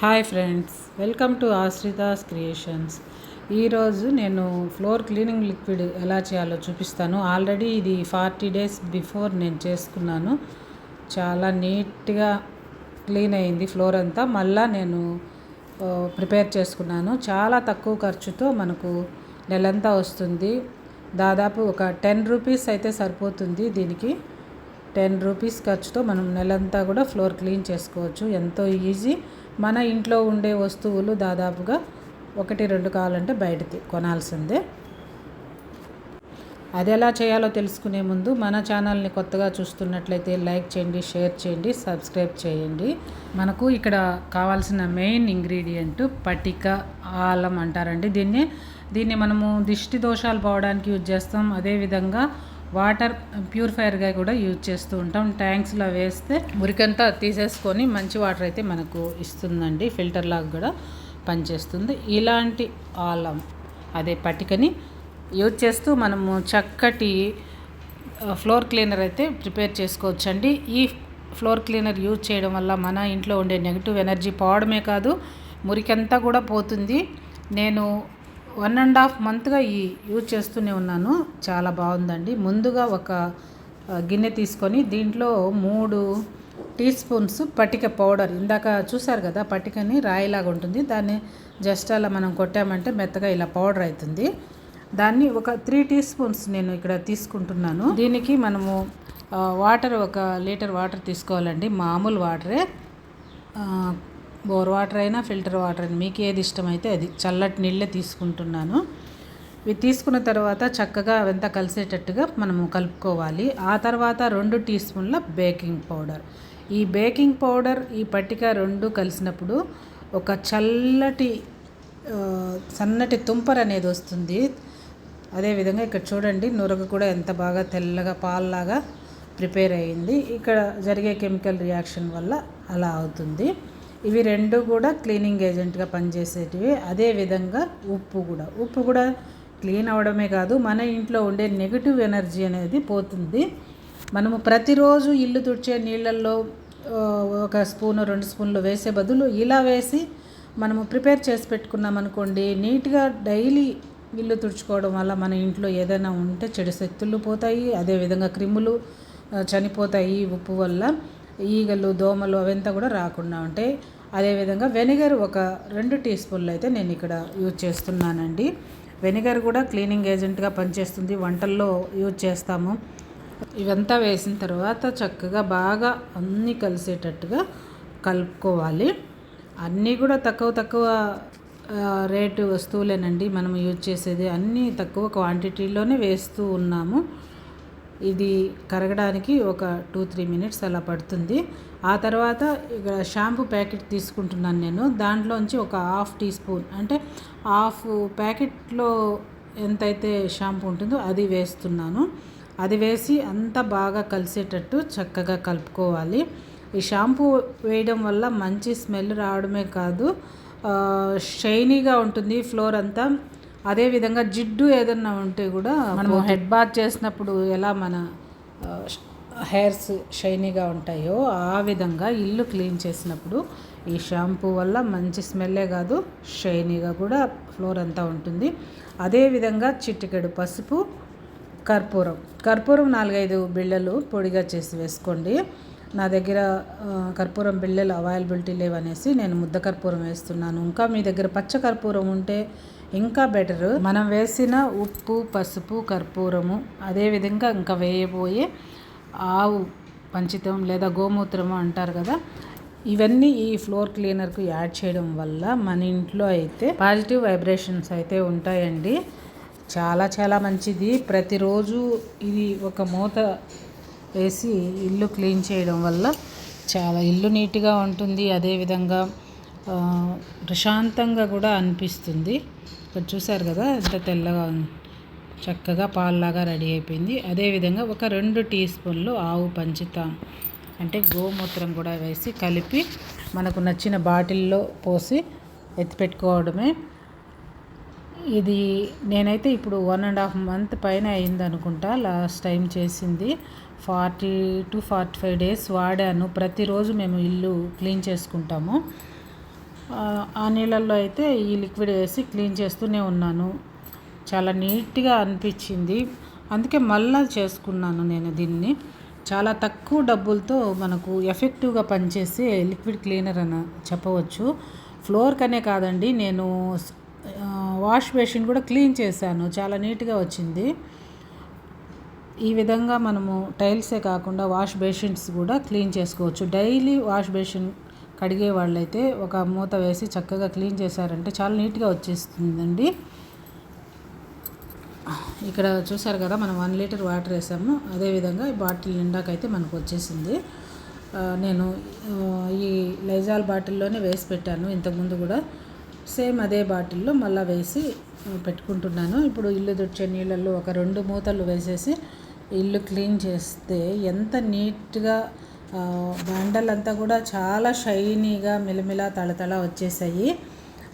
Hi friends welcome to Ashrita's creations. ఈరోజు నేను floor cleaning liquid ఎలా చేయాలో చూపిస్తాను. ఆల్రెడీ ఇది ఫార్టీ డేస్ బిఫోర్ నేను చేసుకున్నాను. చాలా నీట్గా క్లీన్ అయింది ఫ్లోర్ అంతా. మళ్ళా నేను ప్రిపేర్ చేసుకున్నాను. చాలా తక్కువ ఖర్చుతో మనకు నెలంతా వస్తుంది. దాదాపు ఒక టెన్ రూపీస్ అయితే సరిపోతుంది దీనికి. టెన్ రూపీస్ ఖర్చుతో మనం నెలంతా కూడా ఫ్లోర్ క్లీన్ చేసుకోవచ్చు. ఎంతో ఈజీ. మన ఇంట్లో ఉండే వస్తువులు దాదాపుగా ఒకటి రెండు కావాలంటే బయట కొనాల్సిందే. అది ఎలా చేయాలో తెలుసుకునే ముందు మన ఛానల్ని కొత్తగా చూస్తున్నట్లయితే లైక్ చేయండి షేర్ చేయండి సబ్స్క్రైబ్ చేయండి. మనకు ఇక్కడ కావాల్సిన మెయిన్ ఇంగ్రీడియంట్ పటిక ఆలం అంటారండి. దీన్ని దీన్ని మనము దిష్టి దోషాలు పోవడానికి యూజ్ చేస్తాం. అదేవిధంగా వాటర్ ప్యూరిఫైయర్గా కూడా యూజ్ చేస్తూ ఉంటాం. ట్యాంక్స్లో వేస్తే మురికంతా తీసేసుకొని మంచి వాటర్ అయితే మనకు ఇస్తుందండి. ఫిల్టర్ లాగా కూడా పనిచేస్తుంది. ఇలాంటి ఆలం అదే పటికని యూజ్ చేస్తూ మనము చక్కటి ఫ్లోర్ క్లీనర్ అయితే ప్రిపేర్ చేసుకోవచ్చండి. ఈ ఫ్లోర్ క్లీనర్ యూజ్ చేయడం వల్ల మన ఇంట్లో ఉండే నెగిటివ్ ఎనర్జీ పోవడమే కాదు మురికంతా కూడా పోతుంది. నేను వన్ అండ్ హాఫ్ మంత్గా ఈ యూజ్ చేస్తూనే ఉన్నాను. చాలా బాగుందండి. ముందుగా ఒక గిన్నె తీసుకొని దీంట్లో మూడు టీ స్పూన్స్ పటిక పౌడర్. ఇందాక చూసారు కదా పటికని రాయిలాగా ఉంటుంది. దాన్ని జస్ట్ అలా మనం కొట్టామంటే మెత్తగా ఇలా పౌడర్ అవుతుంది దాన్ని ఒక త్రీ టీ స్పూన్స్ నేను ఇక్కడ తీసుకుంటున్నాను. దీనికి మనము వాటర్ ఒక లీటర్ వాటర్ తీసుకోవాలండి. మామూలు వాటరే. బోర్ వాటర్ అయినా ఫిల్టర్ వాటర్ అయినా మీకు ఏది ఇష్టమైతే అది చల్లటి నీళ్ళే తీసుకుంటున్నాను. ఇవి తీసుకున్న తర్వాత చక్కగా అవంతా కలిసేటట్టుగా మనము కలుపుకోవాలి. ఆ తర్వాత రెండు టీ స్పూన్ల బేకింగ్ పౌడర్. ఈ బేకింగ్ పౌడర్ ఈ పట్టిక రెండు కలిసినప్పుడు ఒక చల్లటి సన్నటి తుంపర్ అనేది వస్తుంది. అదేవిధంగా ఇక్కడ చూడండి నురగ కూడా ఎంత బాగా తెల్లగా పాల్లాగా ప్రిపేర్ అయింది. ఇక్కడ జరిగే కెమికల్ రియాక్షన్ వల్ల అలా అవుతుంది. ఇవి రెండు కూడా క్లీనింగ్ ఏజెంట్గా పనిచేసేటివి. అదేవిధంగా ఉప్పు కూడా. ఉప్పు కూడా క్లీన్ అవడమే కాదు మన ఇంట్లో ఉండే నెగిటివ్ ఎనర్జీ అనేది పోతుంది. మనము ప్రతిరోజు ఇల్లు తుడిచే నీళ్ళల్లో ఒక స్పూన్ రెండు స్పూన్లు వేసే బదులు ఇలా వేసి మనము ప్రిపేర్ చేసి పెట్టుకున్నాం అనుకోండి నీట్గా డైలీ ఇల్లు తుడుచుకోవడం వల్ల మన ఇంట్లో ఏదైనా ఉంటే చెడు శక్తులు పోతాయి అదేవిధంగా క్రిములు చనిపోతాయి ఉప్పు వల్ల. ఈగలు దోమలు అవంతా కూడా రాకుండా ఉంటాయి. అదేవిధంగా వెనిగర్ ఒక రెండు టీ స్పూన్లు అయితే నేను ఇక్కడ యూజ్ చేస్తున్నానండి. వెనిగర్ కూడా క్లీనింగ్ ఏజెంట్గా పనిచేస్తుంది. వంటల్లో యూజ్ చేస్తాము. ఇవంతా వేసిన తర్వాత చక్కగా బాగా అన్నీ కలిసేటట్టుగా కలుపుకోవాలి. అన్నీ కూడా తక్కువ తక్కువ రేటు వస్తువులేనండి. మనం యూజ్ చేసేది అన్నీ తక్కువ క్వాంటిటీలోనే వేస్తూ ఉన్నాము. ఇది కరగడానికి ఒక టూ త్రీ మినిట్స్ అలా పడుతుంది. ఆ తర్వాత ఇక్కడ షాంపూ ప్యాకెట్ తీసుకుంటున్నాను నేను. దాంట్లోంచి ఒక హాఫ్ టీ స్పూన్ అంటే హాఫ్ ప్యాకెట్లో ఎంతైతే షాంపూ ఉంటుందో అది వేస్తున్నాను. అది వేసి అంతా బాగా కలిసేటట్టు చక్కగా కలుపుకోవాలి. ఈ షాంపూ వేయడం వల్ల మంచి స్మెల్ రావడమే కాదు షైనీగా ఉంటుంది ఫ్లోర్ అంతా. అదేవిధంగా జిడ్డు ఏదన్నా ఉంటే కూడా మనము హెడ్ బాత్ చేసినప్పుడు ఎలా మన హెయిర్స్ షైనీగా ఉంటాయో ఆ విధంగా ఇల్లు క్లీన్ చేసినప్పుడు ఈ షాంపూ వల్ల మంచి స్మెల్లే కాదు షైనీగా కూడా ఫ్లోర్ అంతా ఉంటుంది. అదేవిధంగా చిటికెడు పసుపు కర్పూరం. కర్పూరం నాలుగైదు బిళ్ళలు పొడిగా చేసి వేసుకోండి. నా దగ్గర కర్పూరం బిళ్ళలు అవైలబిలిటీ లేవనేసి నేను ముద్ద కర్పూరం వేస్తున్నాను. ఇంకా మీ దగ్గర పచ్చ కర్పూరం ఉంటే ఇంకా బెటర్ మనం వేసిన ఉప్పు పసుపు కర్పూరము అదేవిధంగా ఇంకా వేయబోయే ఆవు పంచితం లేదా గోమూత్రము అంటారు కదా ఇవన్నీ ఈ ఫ్లోర్ క్లీనర్కు యాడ్ చేయడం వల్ల మన ఇంట్లో అయితే పాజిటివ్ వైబ్రేషన్స్ అయితే ఉంటాయండి. చాలా చాలా మంచిది. ప్రతిరోజు ఇది ఒక మూత వేసి ఇల్లు క్లీన్ చేయడం వల్ల చాలా ఇల్లు నీట్గా ఉంటుంది. అదేవిధంగా ప్రశాంతంగా కూడా అనిపిస్తుంది. ఇక్కడ చూసారు కదా ఎంత తెల్లగా చక్కగా పాల్లాగా రెడీ అయిపోయింది. అదేవిధంగా ఒక రెండు టీ స్పూన్లు ఆవు పంచితాం అంటే గోమూత్రం కూడా వేసి కలిపి మనకు నచ్చిన బాటిల్లో పోసి ఎత్తిపెట్టుకోవడమే. ఇది నేనైతే ఇప్పుడు వన్ అండ్ హాఫ్ మంత్ పైన అయింది అనుకుంటా లాస్ట్ టైం చేసింది. Forty to forty five days వాడాను. ప్రతిరోజు మేము ఇల్లు క్లీన్ చేసుకుంటాము. ఆ, నీళ్ళల్లో అయితే ఈ లిక్విడ్ వేసి క్లీన్ చేస్తూనే ఉన్నాను. చాలా నీట్గా అనిపించింది. అందుకే మళ్ళా చేసుకున్నాను నేను దీన్ని. చాలా తక్కువ డబ్బులతో మనకు ఎఫెక్టివ్గా పనిచేసే లిక్విడ్ క్లీనర్ అని చెప్పవచ్చు. ఫ్లోర్కనే కాదండి నేను వాష్ బేసిన్ కూడా క్లీన్ చేశాను. చాలా నీట్గా వచ్చింది. ఈ విధంగా మనము టైల్సే కాకుండా వాష్ బేసిన్స్ కూడా క్లీన్ చేసుకోవచ్చు. డైలీ వాష్ బేసిన్ కడిగే వాళ్ళైతే ఒక మూత వేసి చక్కగా క్లీన్ చేశారంటే చాలా నీట్గా వచ్చేస్తుందండి. ఇక్కడ చూసారు కదా మనం వన్ లీటర్ వాటర్ వేసాము. అదేవిధంగా ఈ బాటిల్ నిండాకైతే మనకు వచ్చేసింది. నేను ఈ లైజాల్ బాటిల్లోనే వేసి పెట్టాను. ఇంతకుముందు కూడా సేమ్ అదే బాటిల్లో మళ్ళీ వేసి పెట్టుకుంటున్నాను. ఇప్పుడు ఇల్లు తుడిచే నీళ్ళల్లో ఒక రెండు మూతలు వేసేసి ఇల్లు క్లీన్ చేస్తే ఎంత నీట్గా బండలంతా కూడా చాలా షైనీగా మిలమిలా తళతళ వచ్చేసాయి.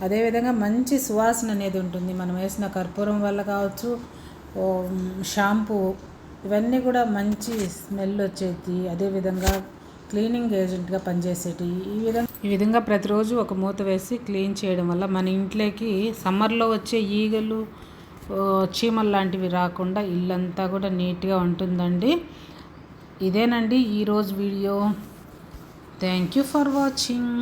అదేవిధంగా మంచి సువాసన అనేది ఉంటుంది. మనం వేసిన కర్పూరం వల్ల కావచ్చు షాంపూ ఇవన్నీ కూడా మంచి స్మెల్ వచ్చేది. అదేవిధంగా క్లీనింగ్ ఏజెంట్గా పనిచేసేటి. ఈ విధంగా ఈ విధంగా ప్రతిరోజు ఒక మూత వేసి క్లీన్ చేయడం వల్ల మన ఇంట్లోకి సమ్మర్లో వచ్చే ఈగలు చీమలు లాంటివి రాకుండా ఇల్లంతా కూడా నీట్గా ఉంటుందండి. ఇదేనండి ఈరోజు video. Thank you for watching